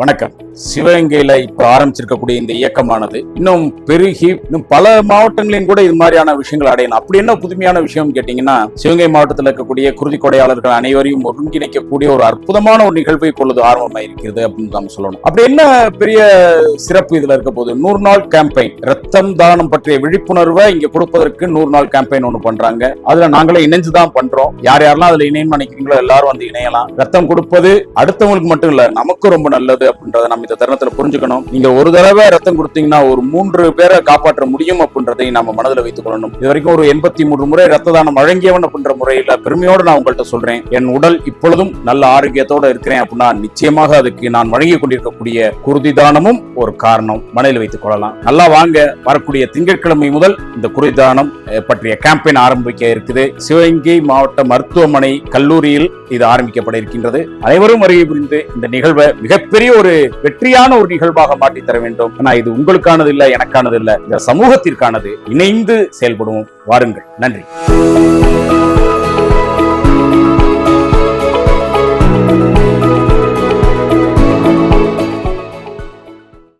வணக்கம். சிவகங்கையில இப்ப ஆரம்பிச்சிருக்கக்கூடிய இந்த இயக்கமானது இன்னும் பெருகி இன்னும் பல மாவட்டங்களிலும் கூட இது மாதிரியான விஷயங்கள் அடையணும். அப்படி என்ன புதுமையான விஷயம் கேட்டீங்கன்னா சிவகங்கை மாவட்டத்தில் இருக்கக்கூடிய குருதி கொடையாளர்கள் அனைவரையும் ஒருங்கிணைக்கக்கூடிய ஒரு அற்புதமான ஒரு நிகழ்வை கொள்வது ஆர்வமாயிருக்கிறது அப்படின்னு நம்ம சொல்லணும். அப்படி என்ன பெரிய சிறப்பு இதுல இருக்க போகுது? நூறு நாள் கேம்பெயின் ரத்தம் தானம் பற்றிய விழிப்புணர்வை இங்க கொடுப்பதற்கு நூறு நாள் கேம்பெயின் ஒன்று பண்றாங்க. அதுல நாங்களே இணைஞ்சு தான் பண்றோம். யார் யாரெல்லாம் அதுல இணையம் நினைக்கிறீங்களோ எல்லாரும் வந்து இணையலாம். ரத்தம் கொடுப்பது அடுத்தவங்களுக்கு மட்டும் இல்ல நமக்கும் ரொம்ப நல்லது. அப்படின்றத நம்ம இந்த தருணத்துல புரிஞ்சுக்கணும். நீங்க ஒரு தடவை ரத்தம் கொடுத்தீங்கன்னா ஒரு மூன்று பேரை காப்பாற்ற முடியும் அப்படின்றதை நம்ம மனதில் வைத்துக் கொள்ளணும். இது வரைக்கும் ஒரு எண்பத்தி மூன்று முறை ரத்த தானம் வழங்கியவன் அப்படின்ற முறையில பெருமையோடு நான் உங்கள்கிட்ட சொல்றேன். என் உடல் இப்பொழுதும் நல்ல ஆரோக்கியத்தோட இருக்கிறேன் அப்படின்னா நிச்சயமாக அதுக்கு நான் வழங்கி கொண்டிருக்கக்கூடிய குருதி தானமும் ஒரு காரணம். மனதில் வைத்துக் கொள்ளலாம். நல்லா வாங்க. வரக்கூடிய திங்கட்கிழமை முதல் இந்த குருதி தானம் பற்றிய கேம்பெயின் ஆரம்பிக்க இருக்குது. சிவகங்கை மாவட்ட மருத்துவமனை கல்லூரியில் இது ஆரம்பிக்கப்பட இருக்கின்றது. அனைவரும் வருகை புரிந்து இந்த நிகழ்வை மிகப்பெரிய ஒரு வெற்றியான ஒரு நிகழ்வாக மாற்றி தர வேண்டும். ஆனா இது உங்களுக்கானது இல்ல எனக்கானது இல்ல. இந்த சமூகத்திற்கானது இணைந்து செயல்படுவோம். வாருங்கள். நன்றி.